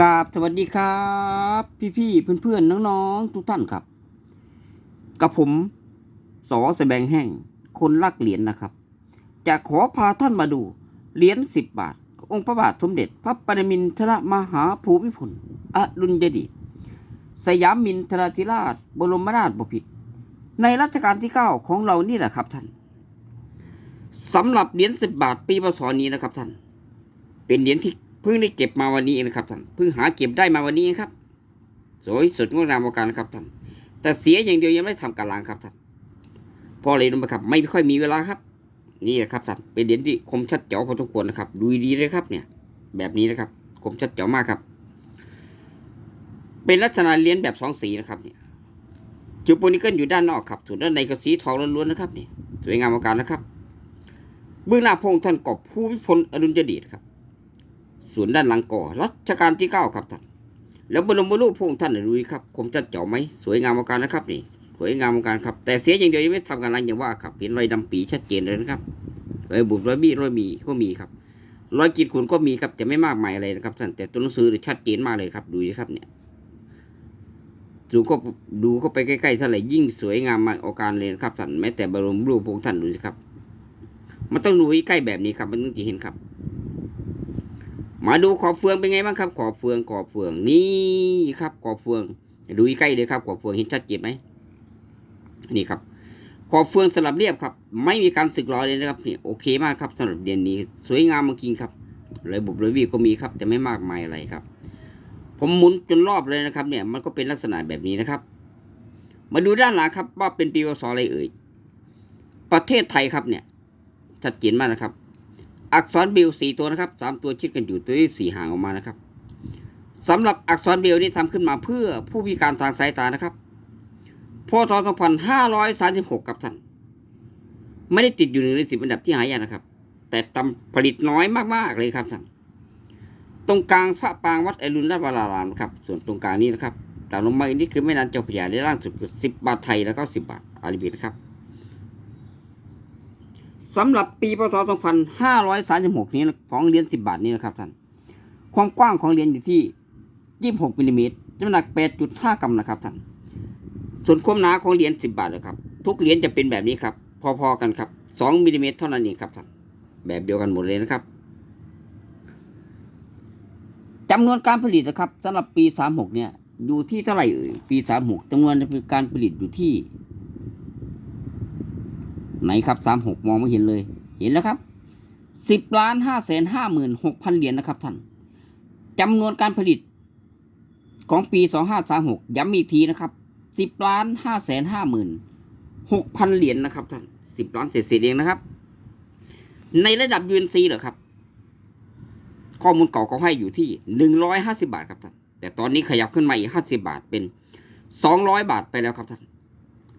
กราบสวัสดีครับ พี่ๆเพื่อนๆน้องๆทุกท่านครับ กับผมสอแสบงแห้งคนรักเหรียญนะครับ จะขอพาท่านมาดูเหรียญสิบบาท องค์พระบาทสมเด็จ พระปรมินทรมหาภูมิพลอดุลยเดชสยามมินทรธิราช บรมราชบพิตรในรัชกาลที่เก้าของเรานี่แหละครับท่านสำหรับเหรียญสิบบาทปีพศนี้นะครับท่าน เป็นเหรียญที่ เพิ่งได้เก็บมาวันนี้เองนะครับท่านเพิ่งหาเก็บได้มาวันนี้เองครับ สวยสดงดงามประการนะครับท่านแต่เสียอย่างเดียวยังไม่ได้ทำการล้างครับท่านพราะอะไรรู้ไหมครับ ไม่ค่อยมีเวลาครับ นี่แหละครับท่านเป็นเหรียญที่คมชัดเจ๋วพอสมควรนะครับ ดูดีเลยครับ เนี่ย แบบนี้นะครับ คมชัดเจ๋วมากครับ เป็นลักษณะเหรียญแบบสองสีนะครับเนี่ยจุดโปนิเกิลอยู่ด้านนอกครับส่วนด้านในก็สีทองล้วนๆนะครับเนี่ยสวยงามประการนะครับ เบื้องหน้าพระองค์ท่านกอบผู้พิพลอดุลยเดชครับ ส่วนด้านหลังก่อรัชกาลที่เก้าครับท่านแล้วบรมรูปพระองค์ท่านดูสิครับคมจัดเจ๋อไหมสวยงามประการนะครับนี่สวยงามประการครับ แต่เสียอย่างเดียวยังไม่ทำการล้างอย่างว่าครับเห็นรอยดำปีชัดเจนเลยนะครับรอยบุบรอยบี้รอยมีก็มีครับรอยกีดขุนก็มีครับแต่ไม่มากมายอะไรนะครับท่านแต่ตัวหนังสือเนี่ยชัดเจนมากเลยครับ ดูดิครับเนี่ยดูก็ดูเข้าไปใกล้ๆเท่าไหร่ยิ่งสวยงามมาอาการเลยนะครับท่านแม้แต่บรมรูปพระองค์ท่านดูสิครับ มันต้องดูใกล้แบบนี้ครับมันถึงจะเห็นครับ มาดูขอบเฟืองเป็นไงบ้างครับ ขอบเฟืองขอบเฟืองนี่ครับขอบเฟือง ดูใกล้เลยครับขอบเฟืองเห็นชัดเจนไหมนี่ครับ ขอบเฟืองสลับเรียบครับ ไม่มีการสึกรอยเลยนะครับนี่โอเคมากครับสำหรับเดือนนี้ สวยงามจริงครับเลยบุบเลยวีก็มีครับ แต่ไม่มากมายอะไรครับ ผมหมุนจนรอบเลยนะครับ เนี่ยมันก็เป็นลักษณะแบบนี้นะครับ มาดูด้านหลังครับ ว่าเป็นปีพศอะไรเอ่ยประเทศไทยครับเนี่ยชัดเจนมากนะครับ อักษรเบลสี่ตัวนะครับสามตัวชิดกันอยู่ตัวที่สี่ห่างออกมานะครับสำหรับอักษรเบลนี่ทำขึ้นมาเพื่อผู้พิการทางสายตานะครับพศ2536กับท่าน ไม่ได้ติดอยู่หนึ่งในสิบอันดับที่หายากนะครับ แต่ตำผลิตน้อยมากๆเลยครับท่านตรงกลางพระปางวัดอรุณราชวรารามนะครับ ส่วนตรงกลางนี้นะครับตามลงมาอีกนี่คือแม่น้ำเจ้าพระยาในล่างสุดคือสิบบาทไทยแล้วก็สิบบาทอาริบินะครับ สำหรับปีพศ 2536 นี้นะของเหรียญ10 บาทนี้นะครับท่าน ความกว้างของเหรียญอยู่ที่ 26มิลลิเมตรน้ำหนัก 8.5 กรัมนะครับท่าน ส่วนความหนาของเหรียญ10 บาทนะครับ ทุกเหรียญจะเป็นแบบนี้ครับ พอๆกันครับ 2มิลลิเมตรเท่านั้นเองครับท่าน แบบเดียวกันหมดเลยนะครับจำนวนการผลิตนะครับสำหรับปี 36 เนี่ย อยู่ที่เท่าไหร่เอ่ย ปี 36จำนวนการผลิตอยู่ที่ ไหนครับสามหกมองไม่เห็นเลย เห็นแล้วครับสิบล้านห้าแสนห้าหมื่นหกพันเหรียญนะครับท่านจำนวนการผลิตของปีสองห้าสามหกย้ำอีกทีนะครับสิบล้านห้าแสนห้าหมื่นหกพันเหรียญนะครับท่านสิบล้านเศษๆเองนะครับ ในระดับ UNC เหรอครับ ข้อมูลเก่าเขาให้อยู่ที่หนึ่งร้อยห้าสิบาทครับท่านแต่ตอนนี้ขยับขึ้นมาอีกห้าสิบาทเป็นสองร้อยบาทไปแล้วครับท่าน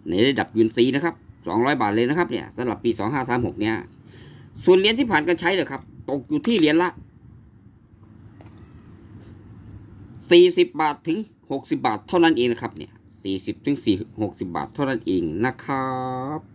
ในระดับ UNC นะครับ สองร้อยบาทเลยนะครับเนี่ยสำหรับปีสองห้าสามหกเนี่ย ส่วนเหรียญที่ผ่านการใช้เลยครับ ตกอยู่ที่เหรียญละสี่สิบบาทถึงหกสิบาทเท่านั้นเองนะครับเนี่ยสี่สิบถึงสี่หกสิบาทเท่านั้นเองนะครับ